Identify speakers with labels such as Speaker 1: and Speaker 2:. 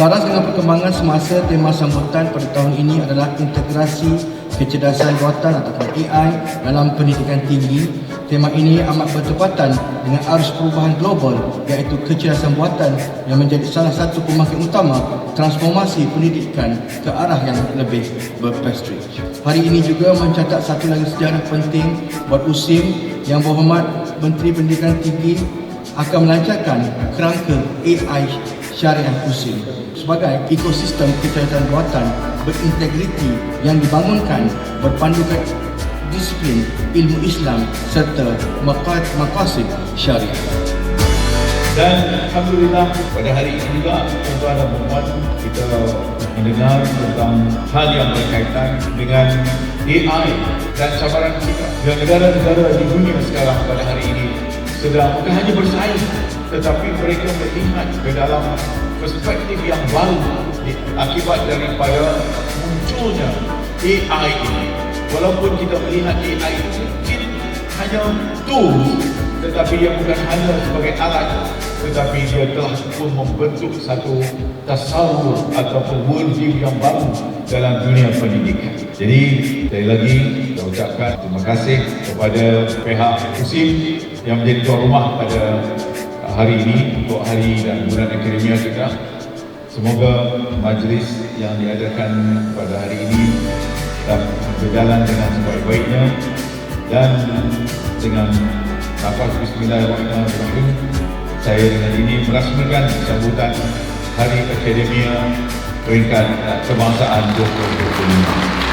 Speaker 1: Selaras dengan perkembangan semasa, tema sambutan pada tahun ini adalah integrasi kecerdasan buatan atau AI dalam pendidikan tinggi. Tema ini amat bertepatan dengan arus perubahan global iaitu kecerdasan buatan yang menjadi salah satu pemakai utama transformasi pendidikan ke arah yang lebih berpestri. Hari ini juga mencatat satu lagi sejarah penting buat USIM yang berhormat Menteri Pendidikan Tinggi akan melancarkan kerangka AI syariah USIM sebagai ekosistem kecerdasan buatan berintegriti yang dibangunkan berpandukan disiplin ilmu Islam serta maqad maqasid syariah.
Speaker 2: Dan Alhamdulillah pada hari ini juga tuan-tuan dan puan kita mendengar tentang hal yang berkaitan dengan AI dan cabaran kita. Dan negara-negara di dunia sekarang pada hari ini sedang bukan hanya bersaing tetapi mereka melihat ke dalam perspektif yang baru akibat daripada munculnya AI ini. Walaupun kita melihat AI mungkin hanya tools tetapi ia bukan hanya sebagai alat tetapi dia telah pun membentuk satu tasawur ataupun worldview yang baru dalam dunia pendidikan. Jadi, sekali lagi saya ucapkan terima kasih kepada pihak USIM yang menjadi tuan rumah pada hari ini untuk hari dan bulan akademia kita. Semoga majlis yang diadakan pada hari ini dapat berjalan dengan sebaik-baiknya dan dengan nafas Bismillahirrahmanirrahim saya dengan ini merasmikan sambutan Hari Akademia peringkat kebangsaan 2025.